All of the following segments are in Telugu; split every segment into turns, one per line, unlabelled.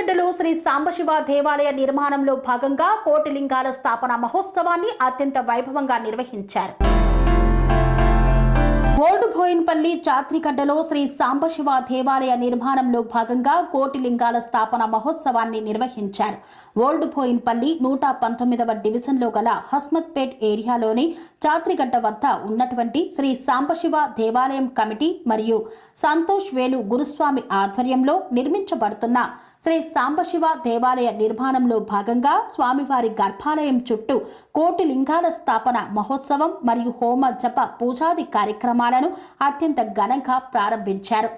చాత్రిగడ్డలో శ్రీ సాంబశివ దేవాలయ నిర్మాణంలో భాగంగా కోటిలింగాల స్థాపన మహోత్సవాన్ని అత్యంత వైభవంగా నిర్వహించారు. ఓల్డ్ బోయిన్పల్లి చాత్రిగడ్డలో శ్రీ సాంబశివ దేవాలయ నిర్మాణంలో భాగంగా కోటిలింగాల స్థాపన మహోత్సవాన్ని నిర్వహించారు. ఓల్డ్ బోయిన్పల్లి నూట పంతొమ్మిదవ డివిజన్లో గల హస్మత్పేట్ ఏరియాలోని చాత్రిగడ్డ వద్ద ఉన్నటువంటి శ్రీ సాంబశివ దేవాలయం కమిటీ మరియు సంతోష్ వేలు గురుస్వామి ఆధ్వర్యంలో నిర్మించబడుతున్న శ్రీ సాంబశివ దేవాలయ నిర్మాణంలో భాగంగా స్వామివారి గర్భాలయం చుట్టూ కోటి లింగాల స్థాపన మహోత్సవం మరియు హోమ జప పూజాది కార్యక్రమాలను అత్యంత ఘనంగా ప్రారంభించారు.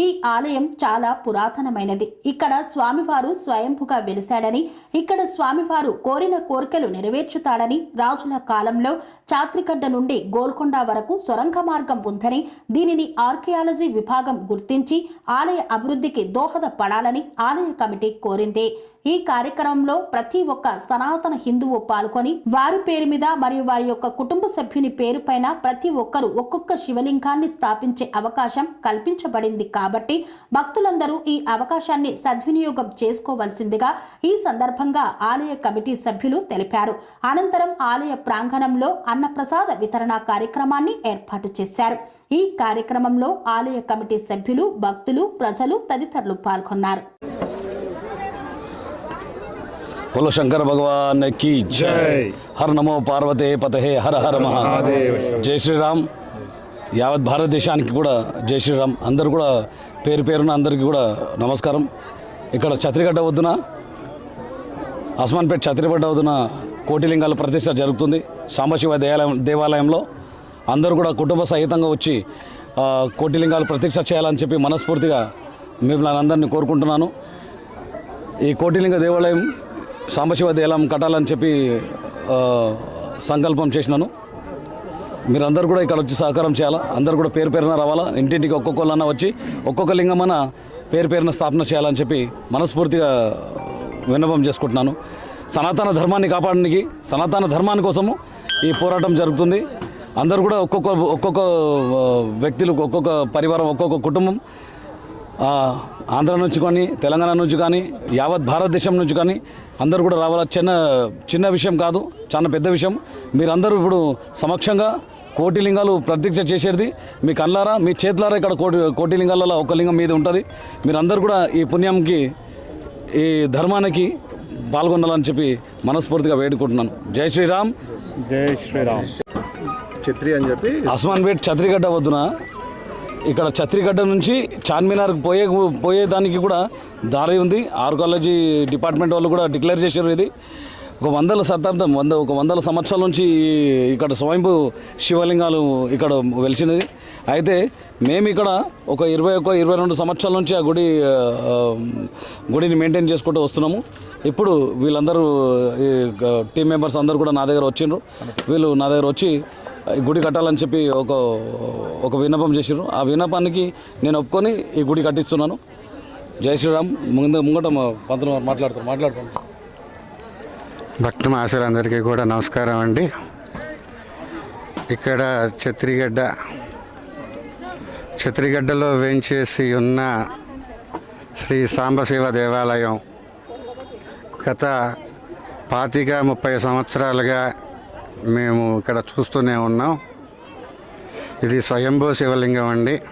ఈ ఆలయం చాలా పురాతనమైనది. ఇక్కడ స్వామివారు స్వయంభుగా వెలిశాడని ఇక్కడ స్వామివారు కోరిన కోరికలు నెరవేర్చుతాడని రాజుల కాలంలో చాత్రిగడ్డ నుండి గోల్కొండ వరకు సొరంగ మార్గం ఉందని దీనిని ఆర్కియాలజీ విభాగం గుర్తించి ఆలయ అభివృద్ధికి దోహదపడాలని ఆలయ కమిటీ కోరింది. ఈ కార్యక్రమంలో ప్రతి ఒక్క సనాతన హిందువు పాల్గొని వారి పేరు మీద మరియు వారి యొక్క కుటుంబ సభ్యుని పేరు పైన ప్రతి ఒక్కరు ఒక్కొక్క శివలింగాన్ని స్థాపించే అవకాశం కల్పించబడింది కాబట్టి భక్తులందరూ ఈ అవకాశాన్ని సద్వినియోగం చేసుకోవలసిందిగా ఈ సందర్భంగా ఆలయ కమిటీ సభ్యులు తెలిపారు. అనంతరం ఆలయ ప్రాంగణంలో అన్నప్రసాద వితరణ కార్యక్రమాన్ని ఏర్పాటు చేశారు. ఈ కార్యక్రమంలో ఆలయ కమిటీ సభ్యులు భక్తులు ప్రజలు తదితరులు పాల్గొన్నారు.
बोलो शंकर भगवान की जय हर नमो పార్వతే పతహే హర హర మహా జై శ్రీరామ్ యావత్ భారతదేశానికి కూడా జై శ్రీరామ్ అందరు కూడా పేరు పేరున అందరికీ కూడా నమస్కారం ఇక్కడ ఛత్రిగడ్డ వద్దున అస్మాన్పేట్ ఛత్రిగడ్డ వద్దున కోటిలింగాల ప్రతిష్ట జరుగుతుంది సాంబశివ దేవాలయం దేవాలయంలో అందరూ కూడా కుటుంబ సహితంగా వచ్చి ఆ, కోటిలింగాలు ప్రతిష్ట చేయాలని చెప్పి మనస్ఫూర్తిగా మిమ్మల్ని అందరినీ కోరుకుంటున్నాను ఈ కోటిలింగ దేవాలయం సాంబశివ దేలం కట్టాలని చెప్పి సంకల్పం చేసినాను. మీరందరూ కూడా ఇక్కడ వచ్చి సహకారం చేయాలా? అందరూ కూడా పేరు పేరున రావాలా? ఇంటింటికి ఒక్కొక్కళ్ళన్నా వచ్చి ఒక్కొక్క లింగమన పేరు పేరున స్థాపన చేయాలని చెప్పి మనస్ఫూర్తిగా విన్నపం చేసుకుంటున్నాను. సనాతన ధర్మాన్ని కాపాడడానికి సనాతన ధర్మాని కోసము ఈ పోరాటం జరుగుతుంది. అందరూ కూడా ఒక్కొక్క ఒక్కొక్క వ్యక్తులు ఒక్కొక్క పరివారం ఒక్కొక్క కుటుంబం ఆంధ్ర నుంచి కానీ తెలంగాణ నుంచి కానీ యావత్ భారతదేశం నుంచి కానీ అందరూ కూడా రావాలా? చిన్న చిన్న విషయం కాదు చాలా పెద్ద విషయం. మీరందరూ ఇప్పుడు సమక్షంగా కోటి లింగాలు ప్రత్యక్ష చేసేది మీ కళ్ళారా? మీ చేతులారా ఇక్కడ కోటి కోటి లింగాలలో ఒక లింగం మీద ఉంటుంది. మీరందరూ కూడా ఈ పుణ్యంకి ఈ ధర్మానికి పాల్గొనాలని చెప్పి మనస్ఫూర్తిగా వేడుకుంటున్నాను. జై శ్రీరామ్.
జై శ్రీరామ్.
ఛత్రి అని చెప్పి
అస్మాన్పేట్ ఛత్రిగడ్డ వద్దున? ఇక్కడ ఛత్రిగడ్డ నుంచి చార్మినార్కి పోయే పోయేదానికి కూడా దారి ఉంది. ఆర్కాలజీ డిపార్ట్మెంట్ వాళ్ళు కూడా డిక్లేర్ చేశారు ఇది. ఒక వందల శతాబ్దం వంద ఒక వందల సంవత్సరాల నుంచి ఇక్కడ స్వయంభూ శివలింగాలు ఇక్కడ వెలిచినది అయితే మేము ఇక్కడ ఒక ఇరవై ఒక ఇరవై రెండు సంవత్సరాల నుంచి ఆ గుడి గుడిని మెయింటైన్ చేసుకుంటూ వస్తున్నాము. ఇప్పుడు వీళ్ళందరూ టీం మెంబర్స్ అందరూ కూడా నా దగ్గర వచ్చిండ్రు. వీళ్ళు నా దగ్గర వచ్చి గుడి కట్టాలని చెప్పి ఒక ఒక విన్నపం చేసారు ఆ విన్నపానికి నేను ఒప్పుకొని ఈ గుడి కట్టిస్తున్నాను. జై శ్రీరామ్. ముందు ముంగట పంతులు గారు మాట్లాడతారు. మాట్లాడతాను.
భక్త మాసలందరికీ కూడా నమస్కారం అండి. ఇక్కడ ఛత్రిగడ్డ ఛత్రిగడ్డలో వేయించేసి ఉన్న శ్రీ సాంబశివ దేవాలయం గత పాతిక ముప్పై సంవత్సరాలుగా మేము ఇక్కడ చూస్తూనే ఉన్నాం. ఇది స్వయంభూ శివలింగం అండి.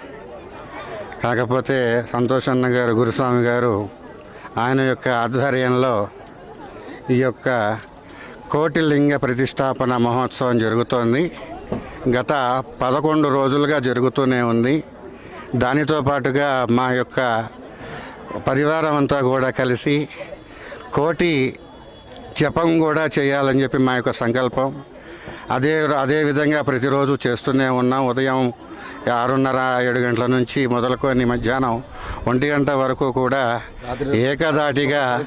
కాకపోతే సంతోషన్న గారు గురుస్వామి గారు ఆయన యొక్క ఆధ్వర్యంలో ఈ యొక్క కోటి లింగ ప్రతిష్టాపన మహోత్సవం జరుగుతోంది. గత పదకొండు రోజులుగా జరుగుతూనే ఉంది. దానితో పాటుగా మా యొక్క పరివారం అంతా కూడా కలిసి కోటి జపం కూడా చేయాలని చెప్పి మా యొక్క సంకల్పం. అదే అదే విధంగా ప్రతిరోజు చేస్తూనే ఉన్నాం. ఉదయం ఆరున్నర ఏడు గంటల నుంచి మొదలుకొని మధ్యాహ్నం ఒంటి గంట వరకు కూడా ఏకదాటిగా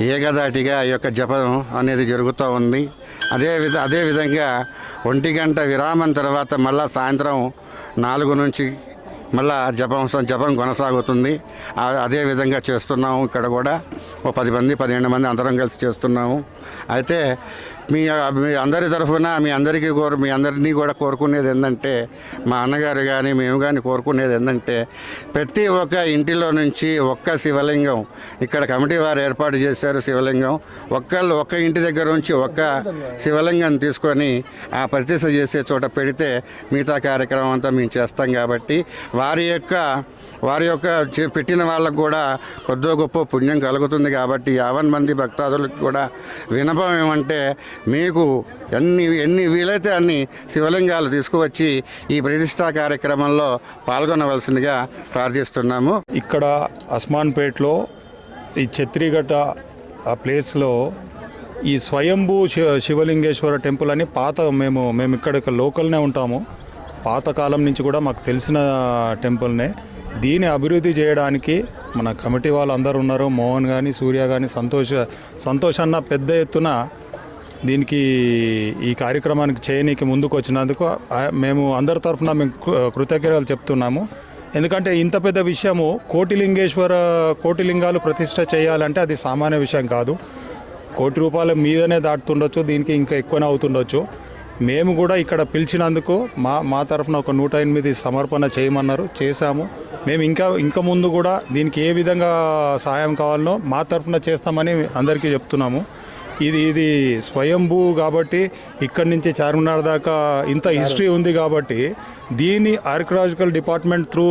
ఏకదాటిగా ఈ యొక్క జపం అనేది జరుగుతూ ఉంది. అదే విధ అదే విధంగా ఒంటి గంట విరామం తర్వాత మళ్ళా సాయంత్రం నాలుగు నుంచి మళ్ళా జపం జపం కొనసాగుతుంది. ఆ- అదే విధంగా చేస్తున్నాము. ఇక్కడ కూడా ఓ పది మంది పన్నెండు మంది అందరం కలిసి చేస్తున్నాము. అయితే మీ మీ అందరి తరఫున మీ అందరికీ కోరు మీ అందరినీ కూడా కోరుకునేది ఏంటంటే మా అన్నగారు కానీ మేము కానీ కోరుకునేది ఏంటంటే ప్రతి ఒక్క ఇంటిలో నుంచి ఒక్క శివలింగం ఇక్కడ కమిటీ వారు ఏర్పాటు చేశారు శివలింగం ఒక్కళ్ళు ఒక్క ఇంటి దగ్గర నుంచి ఒక్క శివలింగం తీసుకొని ఆ ప్రతిష్ట చేసే చోట పెడితే మిగతా కార్యక్రమం అంతా మేము చేస్తాం కాబట్టి వారి యొక్క వారి యొక్క పెట్టిన వాళ్ళకు కూడా కొద్దో గొప్ప పుణ్యం కలుగుతుంది కాబట్టి యావన్ మంది భక్తాదులకు కూడా వినపం ఏమంటే మీకు ఎన్ని ఎన్ని వీలైతే అన్ని శివలింగాలు తీసుకువచ్చి ఈ ప్రతిష్టా కార్యక్రమంలో పాల్గొనవలసిందిగా ప్రార్థిస్తున్నాము.
ఇక్కడ అస్మాన్పేట్లో ఈ ఛత్రిగట్ట ఆ ప్లేస్లో ఈ స్వయంభూ శివలింగేశ్వర టెంపుల్ అని పాత మేము మేము ఇక్కడ లోకల్నే ఉంటాము. పాతకాలం నుంచి కూడా మాకు తెలిసిన టెంపుల్నే. దీన్ని అభివృద్ధి చేయడానికి మన కమిటీ వాళ్ళు అందరూ ఉన్నారు. మోహన్ కానీ సూర్య కానీ సంతోష సంతోష్ అన్న పెద్ద ఎత్తున దీనికి ఈ కార్యక్రమానికి చేయనీకి ముందుకు వచ్చినందుకు మేము అందరి తరఫున మేము కృతజ్ఞతలు చెప్తున్నాము. ఎందుకంటే ఇంత పెద్ద విషయము కోటిలింగేశ్వర కోటిలింగాలు ప్రతిష్ట చేయాలంటే అది సామాన్య విషయం కాదు. కోటి రూపాయల మీదనే దాటుతుండొచ్చు దీనికి ఇంకా ఎక్కువనే అవుతుండొచ్చు. మేము కూడా ఇక్కడ పిలిచినందుకు మా మా తరఫున ఒక నూట ఎనిమిది సమర్పణ చేయమన్నారు చేశాము. మేము ఇంకా ఇంకా ముందు కూడా దీనికి ఏ విధంగా సహాయం కావాలనో మా తరఫున చేస్తామని అందరికీ చెప్తున్నాము. ఇది ఇది స్వయంభూ కాబట్టి ఇక్కడి నుంచి చార్మినార్ దాకా ఇంత హిస్టరీ ఉంది కాబట్టి దీన్ని ఆర్కియలాజికల్ డిపార్ట్మెంట్ త్రూ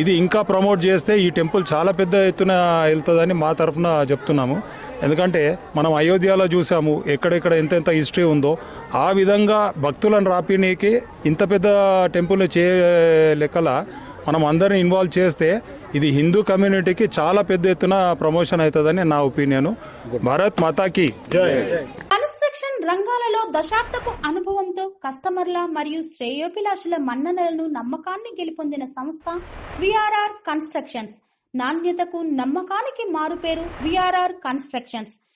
ఇది ఇంకా ప్రమోట్ చేస్తే ఈ టెంపుల్ చాలా పెద్ద ఎత్తున వెళ్తుందని మా తరఫున చెప్తున్నాము. ఎందుకంటే మనం అయోధ్యలో చూసాము ఎక్కడెక్కడ ఎంతెంత హిస్టరీ ఉందో. ఆ విధంగా భక్తులను రాపినీకి ఇంత పెద్ద టెంపుల్ చే లెక్కల మనం అందరిని ఇన్వాల్వ్ చేస్తే ఇది హిందూ కమ్యూనిటీకి చాలా పెద్ద ఎత్తున ప్రమోషన్ అవుతుందని నా ఒపీనియన్. భారత్ మాతాకి
కన్స్ట్రక్షన్ రంగాలలో దశాబ్దపు అనుభవంతో కస్టమర్ల మరియు శ్రేయోభిలాషుల మన్ననలను నమ్మకాన్ని గెలుపొందిన సంస్థ విఆర్ఆర్ కన్స్ట్రక్షన్స్. నాణ్యతకు నమ్మకానికి మారుపేరు VRR constructions.